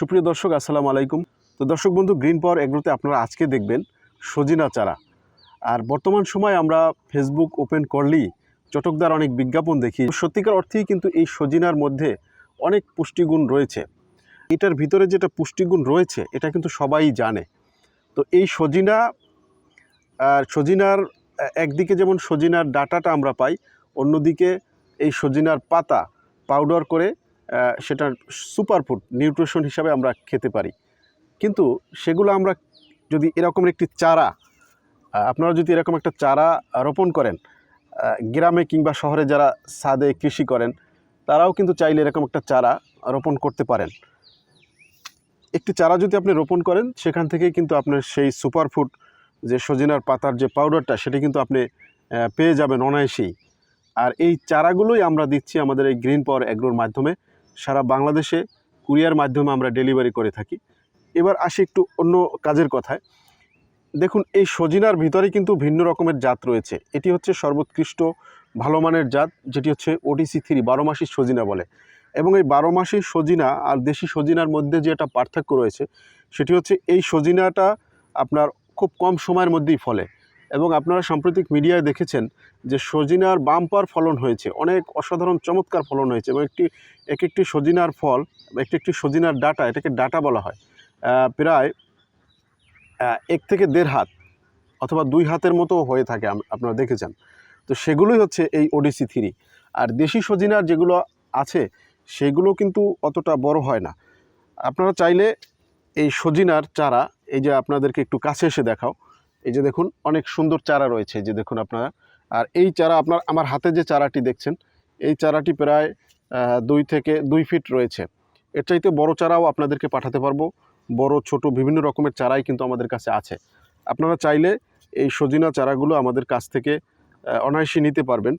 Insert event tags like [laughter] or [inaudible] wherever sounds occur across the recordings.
সুপ্রিয় দর্শক, আসসালামু আলাইকুম। তো দর্শক বন্ধু, গ্রিন পাওয়ার এগ্রোতে আপনারা আজকে দেখবেন সজিনা চারা। আর বর্তমান সময় আমরা ফেসবুক ওপেন করলেই চটকদার অনেক বিজ্ঞাপন দেখি। সত্যিকার অর্থেই কিন্তু এই সজিনার মধ্যে অনেক পুষ্টিগুণ রয়েছে। এটার ভিতরে যেটা পুষ্টিগুণ রয়েছে, এটা কিন্তু সবাই জানে। তো এই সজিনা, আর সজিনার, একদিকে যেমন সজিনার ডাটাটা আমরা পাই, অন্যদিকে এই সজিনার পাতা পাউডার করে সেটা সুপারফুড নিউট্রিশন হিসাবে আমরা খেতে পারি। কিন্তু সেগুলো আমরা যদি এরকম একটি চারা আপনারা যদি এরকম একটা চারা রোপণ করেন গ্রামে কিংবা শহরে যারা সাদে কৃষি করেন, তারাও কিন্তু চাইলে এরকম একটা চারা রোপণ করতে পারেন। একটি চারা যদি আপনি রোপণ করেন, সেখান থেকে কিন্তু আপনার সেই সুপারফুড যে সজিনার পাতার যে পাউডারটা সেটা কিন্তু আপনি পেয়ে যাবেন অনায়াসেই। আর এই চারাগুলোই আমরা দিচ্ছি আমাদের এই গ্রিন পাওয়ার অ্যাগ্রোর মাধ্যমে। সারা বাংলাদেশে কুরিয়ার মাধ্যমে আমরা ডেলিভারি করে থাকি। এবার আসি একটু অন্য কাজের কথায়। দেখুন, এই সজিনার ভিতরে কিন্তু ভিন্ন রকমের জাত রয়েছে। এটি হচ্ছে সর্বোৎকৃষ্ট ভালো মানের জাত, যেটি হচ্ছে ওটিসি থ্রি বারো মাসি সজিনা বলে। এবং এই বারো মাসি সজিনা আর দেশি সজিনার মধ্যে যে একটা পার্থক্য রয়েছে, সেটি হচ্ছে এই সজিনাটা আপনার খুব কম সময়ের মধ্যেই ফলে। এবং আপনারা সাম্প্রতিক মিডিয়ায় দেখেছেন যে সজিনার বাম্পার ফলন হয়েছে। অনেক অসাধারণ, চমৎকার ফলন হয়েছে এবং একটি এক একটি সজিনার ফল একটি একটি সজিনার ডাটা, এটাকে ডাটা বলা হয় প্রায় এক থেকে দেড় হাত অথবা দুই হাতের মতো হয়ে থাকে আপনারা দেখেছেন। তো সেগুলোই হচ্ছে এই ওডিসি থ্রি। আর দেশি সজিনার যেগুলো আছে, সেগুলো কিন্তু অতটা বড় হয় না। আপনারা চাইলে এই সজিনার চারা, এই যে আপনাদেরকে একটু কাছে এসে দেখাও এই যে দেখুন, অনেক সুন্দর চারা রয়েছে যে দেখুন আপনারা। আর এই চারা আপনার, আমার হাতে যে চারাটি দেখছেন, এই চারাটি প্রায় দুই থেকে দুই ফিট রয়েছে। এর চাইতে বড় চারাও আপনাদেরকে পাঠাতে পারব। বড়, ছোট, বিভিন্ন রকমের চারাই কিন্তু আমাদের কাছে আছে। আপনারা চাইলে এই সজিনা চারাগুলো আমাদের কাছ থেকে অনায়াসে নিতে পারবেন।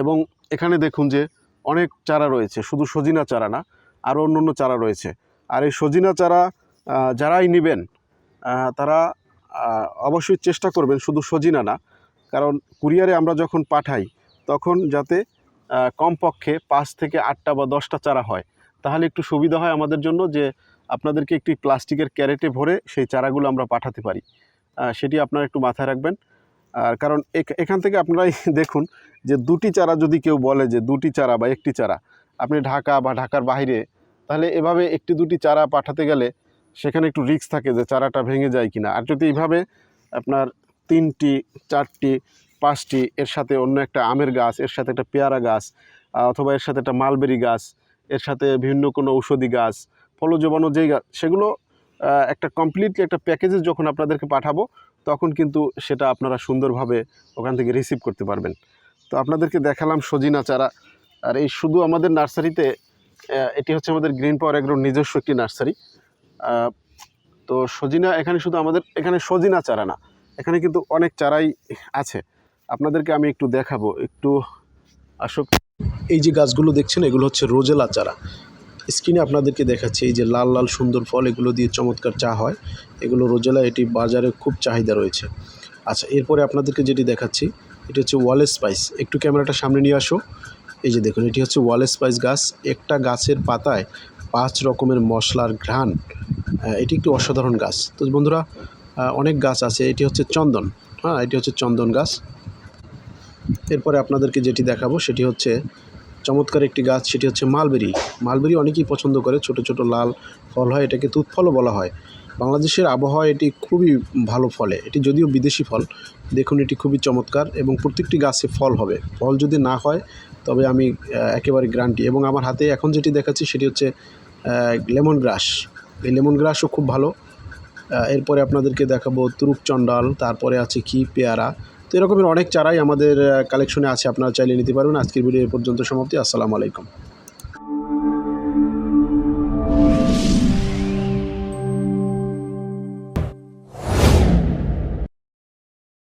এবং এখানে দেখুন যে অনেক চারা রয়েছে, শুধু সজিনা চারা না, আরও অন্য অন্য চারা রয়েছে। আর এই সজিনা চারা যারাই নেবেন তারা অবশ্যই চেষ্টা করবেন, শুধু সজিনা না, কারণ কুরিয়ারে আমরা যখন পাঠাই, তখন যাতে কমপক্ষে পাঁচ থেকে আটটা বা দশটা চারা হয়। তাহলে একটু সুবিধা হয় আমাদের জন্য যে, আপনাদেরকে একটি প্লাস্টিকের ক্যারেটে ভরে সেই চারাগুলো আমরা পাঠাতে পারি। সেটি আপনারা একটু মাথায় রাখবেন। আর কারণ এখ- এখান থেকে আপনারাই [laughs] দেখুন যে, দুটি চারা যদি কেউ বলে যে, দুটি চারা বা একটি চারা, আপনি ঢাকা বা ঢাকার বাইরে তাহলে এভাবে একটি দুটি চারা পাঠাতে গেলে সেখানে একটু রিস্ক থাকে যে চারাটা ভেঙে যায় কিনা। আর যদি এইভাবে আপনার তিনটি, চারটি, পাঁচটি, এর সাথে অন্য একটা আমের গাছ, এর সাথে একটা পেয়ারা গাছ অথবা এর সাথে একটা মালবেরি গাছ, এর সাথে বিভিন্ন কোনো ঔষধি গাছ, ফলজবানো যেই গাছ সেগুলো একটা কমপ্লিটলি একটা প্যাকেজে যখন আপনাদেরকে পাঠাবো, তখন কিন্তু সেটা আপনারা সুন্দরভাবে ওখান থেকে রিসিভ করতে পারবেন। তো আপনাদেরকে দেখালাম সজিনা চারা। আর এই শুধু আমাদের নার্সারিতে এটি হচ্ছে আমাদের গ্রিন পাওয়ার এগ্রোর নিজস্ব একটি নার্সারি। তো সজিনা এখানে শুধু আমাদের, এখানে সজিনা চারা না, এখানে কিন্তু অনেক চারাই আছে। আপনাদেরকে আমি একটু দেখাবো, একটু আসুক। এই যে গাছগুলো দেখছেন, এগুলো হচ্ছে রোজেলা চারা। স্ক্রিনে আপনাদেরকে দেখাচ্ছি, এই যে লাল লাল, সুন্দর ফল, এগুলো দিয়ে চমৎকার চা হয়। এগুলো রোজেলা, এটি বাজারে খুব চাহিদা রয়েছে। আচ্ছা এরপরে আপনাদেরকে যেটি দেখাচ্ছি, এটি হচ্ছে ওয়ালেস স্পাইস। একটু ক্যামেরাটা সামনে নিয়ে আসো। এই যে দেখুন, এটি হচ্ছে ওয়ালেস স্পাইস গাছ। একটা গাছের পাতায় পাঁচ রকমের মশলার ঘ্রাণ এটি একটি অসাধারণ গাছ। তো বন্ধুরা অনেক গাছ আছে, এটি হচ্ছে চন্দন। হ্যাঁ এটি হচ্ছে চন্দন গাছ। এরপরে আপনাদেরকে যেটি দেখাবো, সেটি হচ্ছে চমৎকার একটি গাছ, সেটি হচ্ছে মালবেরি। মালবেরি অনেকেই পছন্দ করে, ছোট ছোট লাল ফল হয়, এটাকে তুৎফলও বলা হয়। বাংলাদেশের আবহাওয়া এটি খুবই ভালো ফলে, এটি যদিও বিদেশি ফল। দেখুন, এটি খুবই চমৎকার এবং প্রত্যেকটি গাছে ফল হবে। ফল যদি না হয়, তবে আমি একেবারে গ্রান্টি এবং আমার হাতে এখন যেটি দেখাচ্ছি, সেটি হচ্ছে লেমন গ্রাস। এই লেমন গ্রাসও খুব ভালো। এরপরে আপনাদেরকে দেখাবো তুরুপ চণ্ডাল, তারপরে আছে কি পেয়ারা। তো এরকমের অনেক চারাই আমাদের কালেকশনে আছে, আপনারা চাইলে নিতে পারবেন। আজকের ভিডিও এ পর্যন্ত সমাপ্তি, আসসালামু আলাইকুম।